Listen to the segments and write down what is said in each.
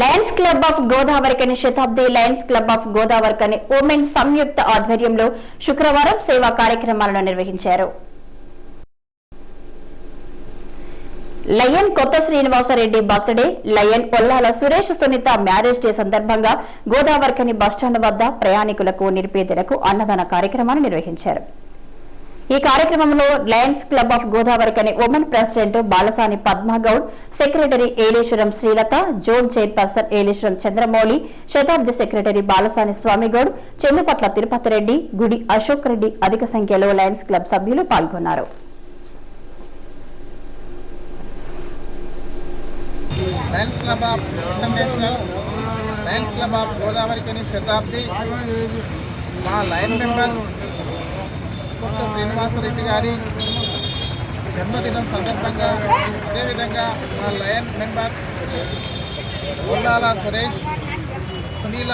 Lions club of Godavarikhani Shatabdi lions club of Godavarikhani women సంయుక్త ఆధ్వర్యంలో శుక్రవారం సేవా కార్యక్రమాలను నిర్వహించారు. Lion Kotha Srinivasreddy birthday lion Pollala Suresh Sunitha marriage day సందర్భంగా Godavarikhani bus stand వద్ద ప్రయాణికులకు నిర్పేదలకు అన్నదాన కార్యక్రమాన్ని నిర్వహించారు. ఈ కార్యక్రమంలో Lions club of Godavarikhani women president Balasani Padmagoud secretary Yeleswaram Srilatha zone chairperson Yeleswaram Chandramouli Shatabdi secretary Balasani Swamygoud Chendupatla Tirupati Reddy Gudi Ashok Reddy అధిక సంఖ్యలో లయన్స్ క్లబ్ సభ్యులు పాల్గొన్నారు. Lions club of international lions club of Shatabdi మా lion member కొత్త శ్రీనివాసరెడ్డి గారి జన్మదినం సందర్భంగా అదేవిధంగా మా లయన్ మెంబర్ ఉల్లాల సురేష్ సునీల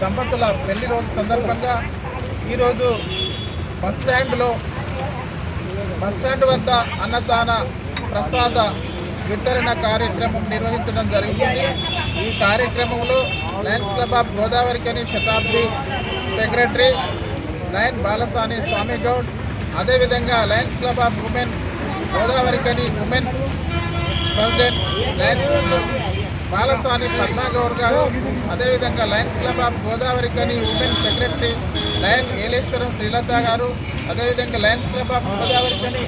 దంపతుల పెళ్ళి రోజు సందర్భంగా ఈరోజు బస్ స్టాండ్లో బస్ స్టాండ్ వద్ద అన్నదాన ప్రసాద వితరణ కార్యక్రమం నిర్వహించడం జరుగుతుంది ఈ కార్యక్రమంలో lions club of Godavarikhani Shatabdi secretary lion Balasani Swamy Goud అదేవిధంగా lions club of women Godavarikhani women president lions Balaswamy Padmagoud గారు అదేవిధంగా lions club of Godavarikhani women secretary lion Yeleswaram Srilatha గారు అదేవిధంగా లయన్స్ క్లబ్ ఆఫ్ గోదావరి కని